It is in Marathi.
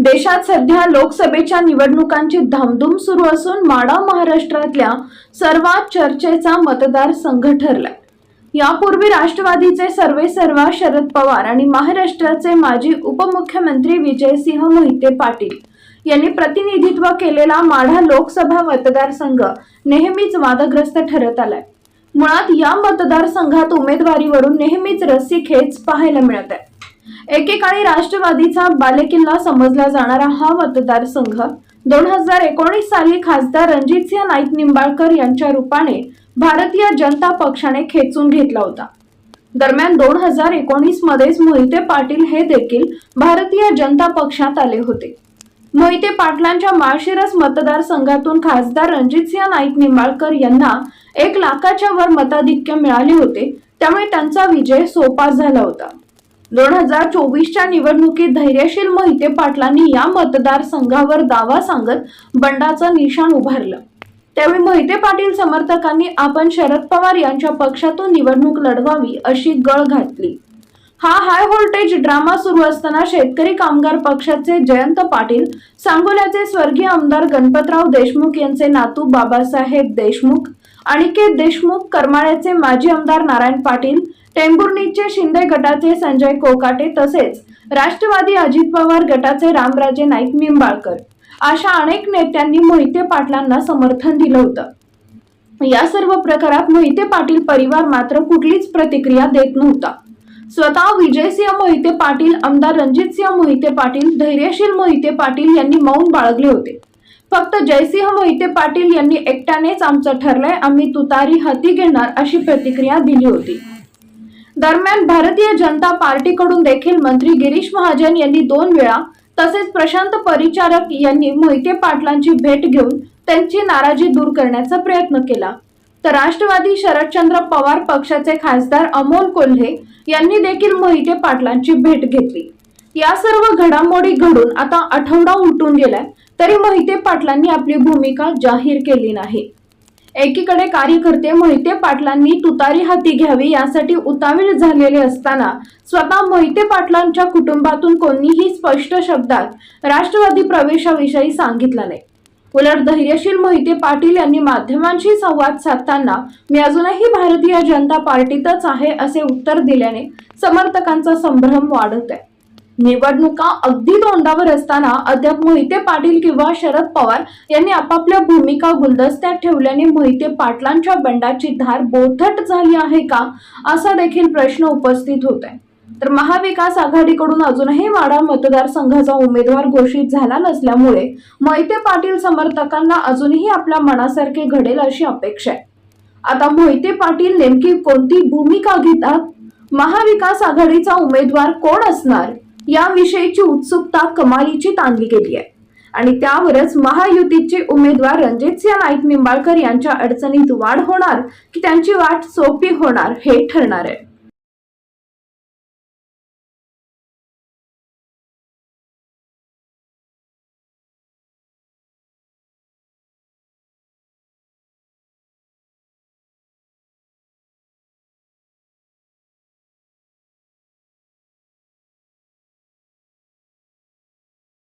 देशात सध्या लोकसभेच्या निवडणुकांची धामधूम सुरू असून माडा महाराष्ट्रातल्या सर्वात चर्चेचा मतदारसंघ ठरलाय. यापूर्वी राष्ट्रवादीचे सर्वे सर्वा शरद पवार आणि महाराष्ट्राचे माजी उपमुख्यमंत्री विजयसिंह मोहिते पाटील यांनी प्रतिनिधित्व केलेला माढा लोकसभा मतदारसंघ नेहमीच वादग्रस्त ठरत आलाय. मुळात या मतदारसंघात उमेदवारीवरून नेहमीच रस्सीखेच पाहायला मिळत आहे एकेकाळी राष्ट्रवादीचा बालेकिल्ला समजला जाणारा हा मतदारसंघ दोन हजार एकोणीस साली खासदार रणजितसिंह नाईक निंबाळकर यांच्या रूपाने भारतीय जनता पक्षाने खेचून घेतला होता. दरम्यान दोन हजार एकोणीस मध्येच मोहिते पाटील हे देखील भारतीय जनता पक्षात आले होते. मोहिते पाटलांच्या माळशिरस मतदारसंघातून खासदार रणजितसिंह नाईक निंबाळकर यांना एक लाखाच्या वर मताधिक्य मिळाले होते त्यामुळे त्यांचा विजय सोपा झाला होता. दोन हजार चोवीसच्या निवडणुकीत धैर्यशील मोहिते पाटलांनी या मतदारसंघावर दावा सांगत बंडाचं निशाण उभारलं. त्यावेळी मोहिते पाटील समर्थकांनी आपण शरद पवार यांच्या पक्षातून निवडणूक लढवावी अशी गळ घातली. हा हाय व्होल्टेज ड्रामा सुरू असताना शेतकरी कामगार पक्षाचे जयंत पाटील सांगोल्याचे स्वर्गीय आमदार गणपतराव देशमुख यांचे नातू बाबासाहेब देशमुख अनिकेत देशमुख करमाळ्याचे माजी आमदार नारायण पाटील टेंभुर्णीचे शिंदे गटाचे संजय कोकाटे तसेच राष्ट्रवादी अजित पवार गटाचे रामराजे नाईक निंबाळकर अशा अनेक नेत्यांनी मोहिते पाटलांना समर्थन दिलं होतं. या सर्व प्रकारात मोहिते पाटील परिवार मात्र कुठलीच प्रतिक्रिया देत नव्हता. स्वतः विजयसिंह मोहिते पाटील आमदार रणजितसिंह मोहिते पाटील धैर्यशील मोहिते पाटील यांनी मौन बाळगले होते. फक्त जयसिंह मोहिते पाटील यांनी एकट्यानेच आमचं ठरलंय आम्ही तुतारी हाती घेणार अशी प्रतिक्रिया दिली होती. दरम्यान भारतीय जनता पार्टीकडून देखील मंत्री गिरीश महाजन यांनी दोन वेळा तसेच प्रशांत परिचारक यांनी मोहिते पाटलांची भेट घेऊन त्यांची नाराजी दूर करण्याचा प्रयत्न केला. तर राष्ट्रवादी शरदचंद्र पवार पक्षाचे खासदार अमोल कोल्हे यांनी देखील मोहिते पाटलांची भेट घेतली. या सर्व घडामोडी घडून आता आठवडा उलटून गेलाय. तरी मोहिते पाटलांनी आपली भूमिका जाहीर केली नाही. एकीकडे कार्यकर्ते मोहिते पाटलांनी तुतारी हाती घ्यावी यासाठी उतावीळ झालेले असताना स्वतः मोहिते पाटलांच्या कुटुंबातून कोणीही स्पष्ट शब्दात राष्ट्रवादी प्रवेशाविषयी सांगितलं नाही. उलट धैर्यशील मोहिते पाटील यांनी माध्यमांशी संवाद साधताना मी अजूनही भारतीय जनता पार्टीतच आहे असे उत्तर दिल्याने समर्थकांचा संभ्रम वाढत आहे निवडणुका अगदी तोंडावर असताना अद्याप मोहिते पाटील किंवा शरद पवार यांनी आपापल्या भूमिका गुलदस्त्यात ठेवल्याने मोहिते पाटलांच्या बंडाची धार बोथट झाली आहे का असा देखील प्रश्न उपस्थित होत आहे तर महाविकास आघाडीकडून अजूनही वाडा मतदारसंघाचा उमेदवार घोषित झाला नसल्यामुळे मोहिते पाटील समर्थकांना अजूनही आपल्या मनासारखे घडेल अशी अपेक्षा आहे. आता मोहिते पाटील नेमकी कोणती भूमिका घेतात? महाविकास आघाडीचा उमेदवार कोण असणार? याविषयीची उत्सुकता कमालीची ताणली गेली आहे. आणि त्यावरच महायुतीचे उमेदवार रणजितसिंह नाईक निंबाळकर यांच्या अडचणीत वाढ होणार की त्यांची वाट सोपी होणार हे ठरणार आहे.